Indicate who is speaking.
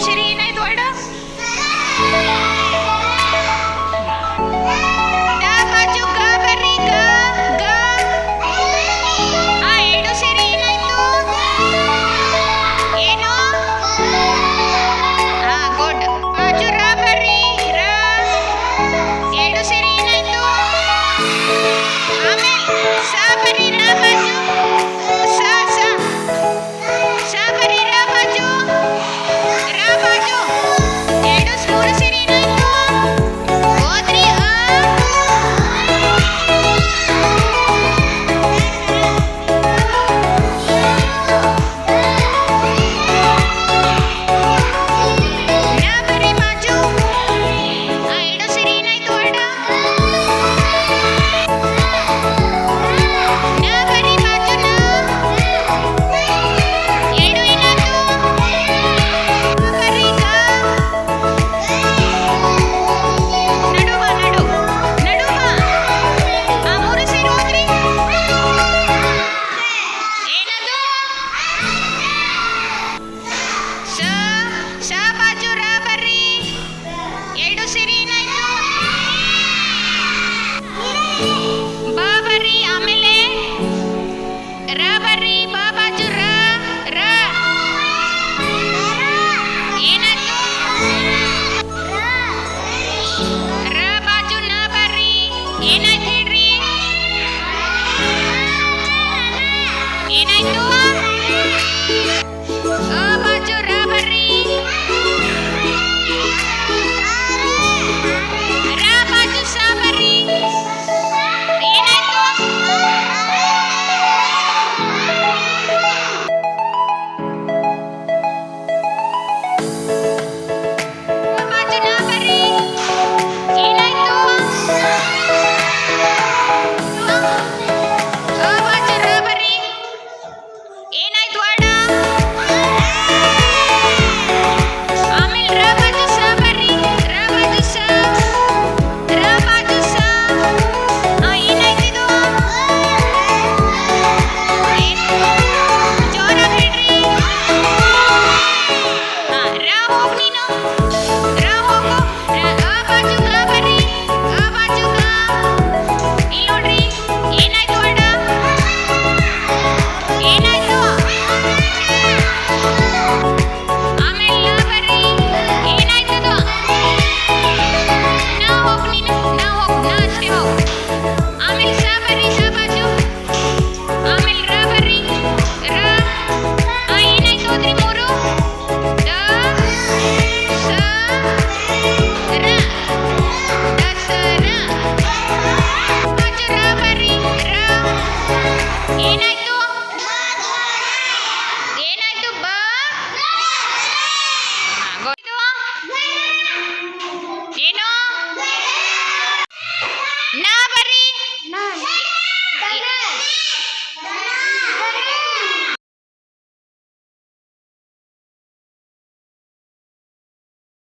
Speaker 1: ಸಿರಿ ಏನಾಯ್ತು ವರ್ಡ್ ಡ ಏನಾಯ್ತು ಹೇಳ್ರಿ? ಏನಾಯ್ತು? Oh, we.